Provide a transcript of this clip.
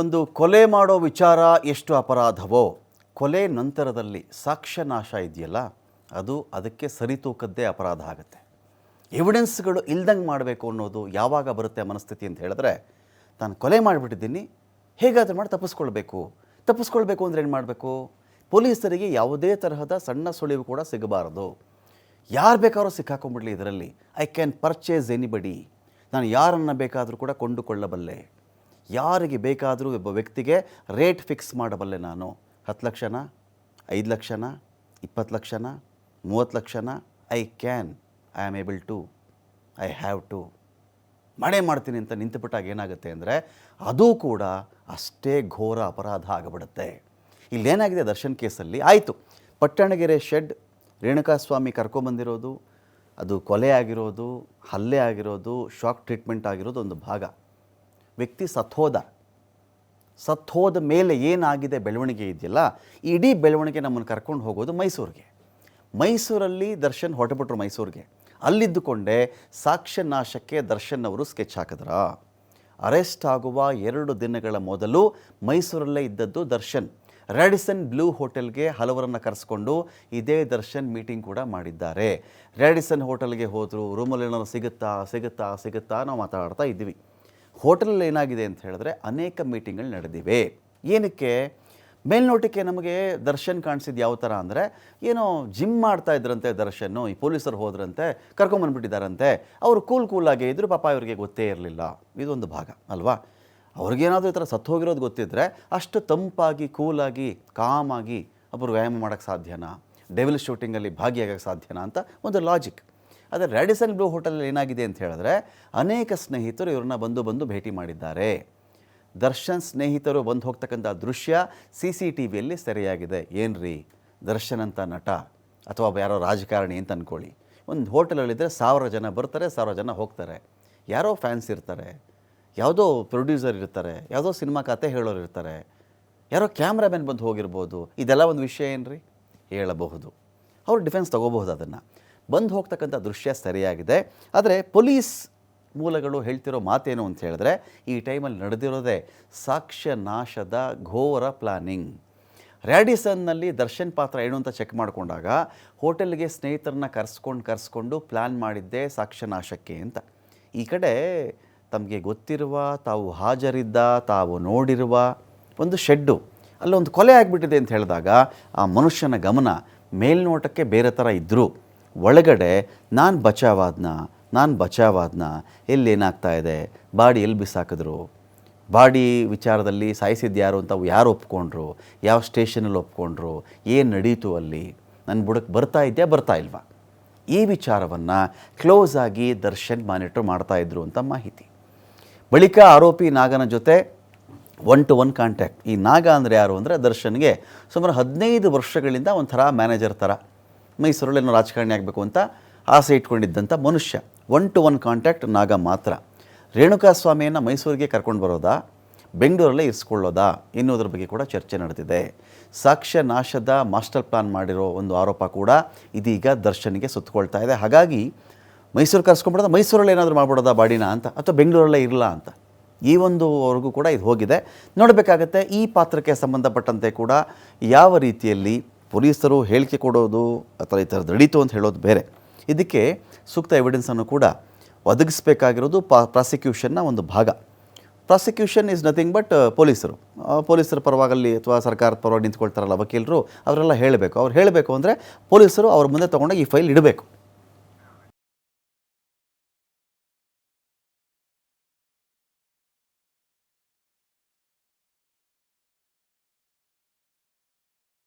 ಒಂದು ಕೊಲೆ ಮಾಡೋ ವಿಚಾರ ಎಷ್ಟು ಅಪರಾಧವೋ, ಕೊಲೆ ನಂತರದಲ್ಲಿ ಸಾಕ್ಷ್ಯನಾಶ ಇದೆಯಲ್ಲ, ಅದು ಅದಕ್ಕೆ ಸರಿತೂಕದ್ದೇ ಅಪರಾಧ ಆಗುತ್ತೆ. ಎವಿಡೆನ್ಸ್ಗಳು ಇಲ್ದಂಗೆ ಮಾಡಬೇಕು ಅನ್ನೋದು ಯಾವಾಗ ಬರುತ್ತೆ ಮನಸ್ಥಿತಿ ಅಂತ ಹೇಳಿದ್ರೆ ನಾನು ಕೊಲೆ ಮಾಡಿಬಿಟ್ಟಿದ್ದೀನಿ ಹೇಗಾದರೂ ಮಾಡಿ ತಪ್ಪಿಸ್ಕೊಳ್ಬೇಕು? ತಪ್ಪಿಸ್ಕೊಳ್ಬೇಕು ಅಂದರೆ ಏನು ಮಾಡಬೇಕು? ಪೊಲೀಸರಿಗೆ ಯಾವುದೇ ತರಹದ ಸಣ್ಣ ಸುಳಿವು ಕೂಡ ಸಿಗಬಾರದು. ಯಾರು ಬೇಕಾದ್ರೂ ಸಿಕ್ಕಾಕೊಂಡ್ಬಿಡಲಿ ಇದರಲ್ಲಿ. ಐ ಕ್ಯಾನ್ ಪರ್ಚೇಸ್ ಎನಿಬಡಿ ನಾನು ಯಾರನ್ನು ಬೇಕಾದರೂ ಕೂಡ ಕೊಂಡುಕೊಳ್ಳಬಲ್ಲೆ. ಯಾರಿಗೆ ಬೇಕಾದರೂ ಒಬ್ಬ ವ್ಯಕ್ತಿಗೆ ರೇಟ್ ಫಿಕ್ಸ್ ಮಾಡಬಲ್ಲೆ ನಾನು? ಹತ್ತು ಲಕ್ಷನ? ಐದು ಲಕ್ಷನ? ಇಪ್ಪತ್ತು ಲಕ್ಷನ? ಮೂವತ್ತು ಲಕ್ಷನ? I can, I am able to, I have to. ಮಾಡೇ ಮಾಡ್ತೀನಿ ಅಂತ ನಿಂತುಬಿಟ್ಟಾಗ ಏನಾಗುತ್ತೆ ಅಂದರೆ ಅದು ಕೂಡ ಅಷ್ಟೇ ಘೋರ ಅಪರಾಧ ಆಗಿಬಿಡುತ್ತೆ. ಇಲ್ಲೇನಾಗಿದೆ ದರ್ಶನ್ ಕೇಸಲ್ಲಿ? ಆಯಿತು. ಪಟ್ಟಣಗೆರೆ ಶೆಡ್ ರೇಣುಕಾಸ್ವಾಮಿ ಕರ್ಕೊಂಬಂದಿರೋದು, ಅದು ಕೊಲೆ ಆಗಿರೋದು, ಹಲ್ಲೆ ಆಗಿರೋದು ಶಾಕ್ ಟ್ರೀಟ್ಮೆಂಟ್ ಆಗಿರೋದು ಒಂದು ಭಾಗ. ವ್ಯಕ್ತಿ ಸತ್ತೋದ ಸತ್ತೋದ ಮೇಲೆ ಏನಾಗಿದೆ ಬೆಳವಣಿಗೆ ಇದೆಯಲ್ಲ, ಇಡೀ ಬೆಳವಣಿಗೆ ನಮ್ಮನ್ನು ಕರ್ಕೊಂಡು ಹೋಗೋದು ಮೈಸೂರಿಗೆ. ಮೈಸೂರಲ್ಲಿ ದರ್ಶನ್ ಹೊರಟುಬಿಟ್ರು ಮೈಸೂರಿಗೆ. ಅಲ್ಲಿದ್ದುಕೊಂಡೇ ಸಾಕ್ಷ್ಯ ನಾಶಕ್ಕೆ ದರ್ಶನ್ ಅವರು ಸ್ಕೆಚ್ ಹಾಕಿದ್ರ. ಅರೆಸ್ಟ್ ಆಗುವ ಎರಡು ದಿನಗಳ ಮೊದಲು ಮೈಸೂರಲ್ಲೇ ಇದ್ದದ್ದು ದರ್ಶನ್. ರ್ಯಾಡಿಸನ್ ಬ್ಲೂ ಹೋಟೆಲ್ಗೆ ಹಲವರನ್ನು ಕರೆಸ್ಕೊಂಡು ಇದೇ ದರ್ಶನ್ ಮೀಟಿಂಗ್ ಕೂಡ ಮಾಡಿದ್ದಾರೆ. ರ್ಯಾಡಿಸನ್ ಹೋಟೆಲ್ಗೆ ಹೋದರು ರೂಮಲ್ಲಿ ಏನಾದ್ರು ಸಿಗುತ್ತಾ ಸಿಗುತ್ತಾ ಸಿಗುತ್ತಾ ನಾವು ಮಾತಾಡ್ತಾ ಇದ್ವಿ. ಹೋಟೆಲಲ್ಲಿ ಏನಾಗಿದೆ ಅಂತ ಹೇಳಿದ್ರೆ ಅನೇಕ ಮೀಟಿಂಗ್ಗಳು ನಡೆದಿವೆ. ಏನಕ್ಕೆ? ಮೇಲ್ನೋಟಕ್ಕೆ ನಮಗೆ ದರ್ಶನ್ ಕಾಣಿಸಿದ್ದು ಯಾವ ಥರ ಅಂದರೆ, ಏನೋ ಜಿಮ್ ಮಾಡ್ತಾ ಇದ್ರಂತೆ ದರ್ಶನ್ನು, ಈ ಪೊಲೀಸರು ಹೋದ್ರಂತೆ ಕರ್ಕೊಂಬಂದ್ಬಿಟ್ಟಿದ್ದಾರಂತೆ ಅವರು ಕೂಲ್ ಕೂಲಾಗೇ ಇದ್ದರು ಪಾಪ ಇವರಿಗೆ ಗೊತ್ತೇ ಇರಲಿಲ್ಲ. ಇದೊಂದು ಭಾಗ, ಅಲ್ವಾ? ಅವ್ರಿಗೇನಾದರೂ ಈ ಥರ ಸತ್ತು ಹೋಗಿರೋದು ಗೊತ್ತಿದ್ದರೆ ಅಷ್ಟು ತಂಪಾಗಿ ಕೂಲಾಗಿ ಕಾಮಾಗಿ ಒಬ್ಬರು ವ್ಯಾಯಾಮ ಮಾಡೋಕ್ಕೆ ಸಾಧ್ಯನಾ? ಡೆವಿಲ್ ಶೂಟಿಂಗಲ್ಲಿ ಭಾಗಿಯಾಗಕ್ಕೆ ಸಾಧ್ಯನಾ ಅಂತ ಒಂದು ಲಾಜಿಕ್ ಆದರೆ ರ್ಯಾಡಿಸನ್ ಬ್ಲೂ ಹೋಟೆಲಲ್ಲಿ ಏನಾಗಿದೆ ಅಂತ ಹೇಳಿದ್ರೆ ಅನೇಕ ಸ್ನೇಹಿತರು ಇವ್ರನ್ನ ಬಂದು ಬಂದು ಭೇಟಿ ಮಾಡಿದ್ದಾರೆ. ದರ್ಶನ್ ಸ್ನೇಹಿತರು ಬಂದು ಹೋಗ್ತಕ್ಕಂಥ ದೃಶ್ಯ ಸಿ ಸಿ ಟಿ ವಿಯಲ್ಲಿ ಸೆರೆಯಾಗಿದೆ. ಏನ್ರಿ? ದರ್ಶನ್ ಅಂತ ನಟ ಅಥವಾ ಯಾರೋ ರಾಜಕಾರಣಿ ಅಂತ ಅಂದ್ಕೊಳ್ಳಿ ಒಂದು ಹೋಟೆಲಲ್ಲಿದ್ದರೆ ಸಾವಿರ ಜನ ಬರ್ತಾರೆ, ಸಾವಿರ ಜನ ಹೋಗ್ತಾರೆ. ಯಾರೋ ಫ್ಯಾನ್ಸ್ ಇರ್ತಾರೆ, ಯಾವುದೋ ಪ್ರೊಡ್ಯೂಸರ್ ಇರ್ತಾರೆ, ಯಾವುದೋ ಸಿನಿಮಾ ಕತೆ ಹೇಳೋರು ಇರ್ತಾರೆ. ಯಾರೋ ಕ್ಯಾಮ್ರಾಮ್ಯಾನ್ ಬಂದು ಹೋಗಿರ್ಬೋದು. ಇದೆಲ್ಲ ಒಂದು ವಿಷಯ ಏನ್ರಿ? ಹೇಳಬಹುದು. ಅವರು ಡಿಫೆನ್ಸ್ ತೊಗೋಬಹುದು ಅದನ್ನು. ಬಂದು ಹೋಗ್ತಕ್ಕಂಥ ದೃಶ್ಯ ಸರಿಯಾಗಿದೆ. ಆದರೆ ಪೊಲೀಸ್ ಮೂಲಗಳು ಹೇಳ್ತಿರೋ ಮಾತೇನು ಅಂತ ಹೇಳಿದ್ರೆ, ಈ ಟೈಮಲ್ಲಿ ನಡೆದಿರೋದೇ ಸಾಕ್ಷ್ಯ ನಾಶದ ಘೋರ ಪ್ಲಾನಿಂಗ್. ರ್ಯಾಡಿಸನ್ನಲ್ಲಿ ದರ್ಶನ್ ಪಾತ್ರ ಏನು ಅಂತ ಚೆಕ್ ಮಾಡಿಕೊಂಡಾಗ, ಹೋಟೆಲ್ಗೆ ಸ್ನೇಹಿತರನ್ನ ಕರೆಸ್ಕೊಂಡು ಕರೆಸ್ಕೊಂಡು ಪ್ಲ್ಯಾನ್ ಮಾಡಿದ್ದೆ ಸಾಕ್ಷ್ಯ ನಾಶಕ್ಕೆ ಅಂತ. ಈ ಕಡೆ ತಮಗೆ ಗೊತ್ತಿರುವ, ತಾವು ಹಾಜರಿದ್ದ, ತಾವು ನೋಡಿರುವ ಒಂದು ಶೆಡ್ಡು, ಅಲ್ಲೊಂದು ಕೊಲೆ ಆಗಿಬಿಟ್ಟಿದೆ ಅಂತ ಹೇಳಿದಾಗ, ಆ ಮನುಷ್ಯನ ಗಮನ ಮೇಲ್ನೋಟಕ್ಕೆ ಬೇರೆ ಥರ ಇದ್ದರೂ ಒಳಗಡೆ ನಾನು ಬಚಾವಾದ್ನ ನಾನು ಬಚಾವಾದ್ನ, ಎಲ್ಲೇನಾಗ್ತಾ ಇದೆ? ಬಾಡಿ ಎಲ್ಲಿ ಬಿಸಾಕಿದ್ರು? ಬಾಡಿ ವಿಚಾರದಲ್ಲಿ ಸಾಯಿಸಿದ್ಯಾರು ಅಂತ ಯಾರು ಒಪ್ಕೊಂಡ್ರು? ಯಾವ ಸ್ಟೇಷನಲ್ಲಿ ಒಪ್ಕೊಂಡ್ರು? ಏನು ನಡೀತು ಅಲ್ಲಿ? ನನ್ನ ಬುಡಕ್ಕೆ ಬರ್ತಾ ಇದೆಯಾ, ಬರ್ತಾ ಇಲ್ವಾ? ಈ ವಿಚಾರವನ್ನು ಕ್ಲೋಸ್ ಆಗಿ ದರ್ಶನ್ ಮಾನಿಟರ್ ಮಾಡ್ತಾ ಇದ್ರು ಅಂತ ಮಾಹಿತಿ. ಬಳಿಕ ಆರೋಪಿ ನಾಗನ ಜೊತೆ ಒನ್ ಟು ಒನ್ ಕಾಂಟ್ಯಾಕ್ಟ್. ಈ ನಾಗ ಅಂದರೆ ಯಾರು ಅಂದರೆ ದರ್ಶನ್ಗೆ ಸುಮಾರು ಹದಿನೈದು ವರ್ಷಗಳಿಂದ ಒಂಥರ ಮ್ಯಾನೇಜರ್ ಥರ. ಮೈಸೂರಲ್ಲಿ ಏನೋ ರಾಜಕಾರಣಿ ಆಗಬೇಕು ಅಂತ ಆಸೆ ಇಟ್ಕೊಂಡಿದ್ದಂಥ ಮನುಷ್ಯ. ಒನ್ ಟು ಒನ್ ಕಾಂಟ್ಯಾಕ್ಟ್ ನಾಗ ಮಾತ್ರ. ರೇಣುಕಾ ಸ್ವಾಮಿಯನ್ನು ಮೈಸೂರಿಗೆ ಕರ್ಕೊಂಡು ಬರೋದಾ? ಬೆಂಗಳೂರಲ್ಲೇ ಇರಿಸ್ಕೊಳ್ಳೋದಾ? ಎನ್ನುವುದರ ಬಗ್ಗೆ ಕೂಡ ಚರ್ಚೆ ನಡೆದಿದೆ. ಸಾಕ್ಷ್ಯ ನಾಶದ ಮಾಸ್ಟರ್ ಪ್ಲಾನ್ ಮಾಡಿರೋ ಒಂದು ಆರೋಪ ಕೂಡ ಇದೀಗ ದರ್ಶನಿಗೆ ಸುತ್ತಕೊಳ್ತಾ ಇದೆ. ಹಾಗಾಗಿ ಮೈಸೂರು ಕರ್ಸ್ಕೊಂಡ್ಬಿಡೋದ? ಮೈಸೂರಲ್ಲಿ ಏನಾದರೂ ಮಾಡ್ಬಿಡೋದಾ ಬಾಡಿನ ಅಂತ? ಅಥವಾ ಬೆಂಗಳೂರಲ್ಲೇ ಇರಲ್ಲ ಅಂತ? ಈ ಒಂದು ವರೆಗೂ ಕೂಡ ಇದು ಹೋಗಿದೆ. ನೋಡಬೇಕಾಗತ್ತೆ, ಈ ಪಾತ್ರಕ್ಕೆ ಸಂಬಂಧಪಟ್ಟಂತೆ ಕೂಡ ಯಾವ ರೀತಿಯಲ್ಲಿ ಪೊಲೀಸರು ಹೇಳಿಕೆ ಕೊಡೋದು ಅಥವಾ ಈ ಥರದ್ದು ನಡೀತು ಅಂತ ಹೇಳೋದು ಬೇರೆ. ಇದಕ್ಕೆ ಸೂಕ್ತ ಎವಿಡೆನ್ಸನ್ನು ಕೂಡ ಒದಗಿಸಬೇಕಾಗಿರೋದು ಪಾ ಪ್ರಾಸಿಕ್ಯೂಷನ್ನ ಒಂದು ಭಾಗ. ಪ್ರಾಸಿಕ್ಯೂಷನ್ ಈಸ್ ನಥಿಂಗ್ ಬಟ್ ಪೊಲೀಸರು. ಪೊಲೀಸರ ಪರವಾಗಲಿ ಅಥವಾ ಸರ್ಕಾರದ ಪರವಾಗಿ ನಿಂತ್ಕೊಳ್ತಾರಲ್ಲ ವಕೀಲರು, ಅವರೆಲ್ಲ ಹೇಳಬೇಕು. ಅವ್ರು ಹೇಳಬೇಕು ಅಂದರೆ ಪೊಲೀಸರು ಅವ್ರ ಮುಂದೆ ತೊಗೊಂಡೋಗಿ ಈ ಫೈಲ್ ಇಡಬೇಕು.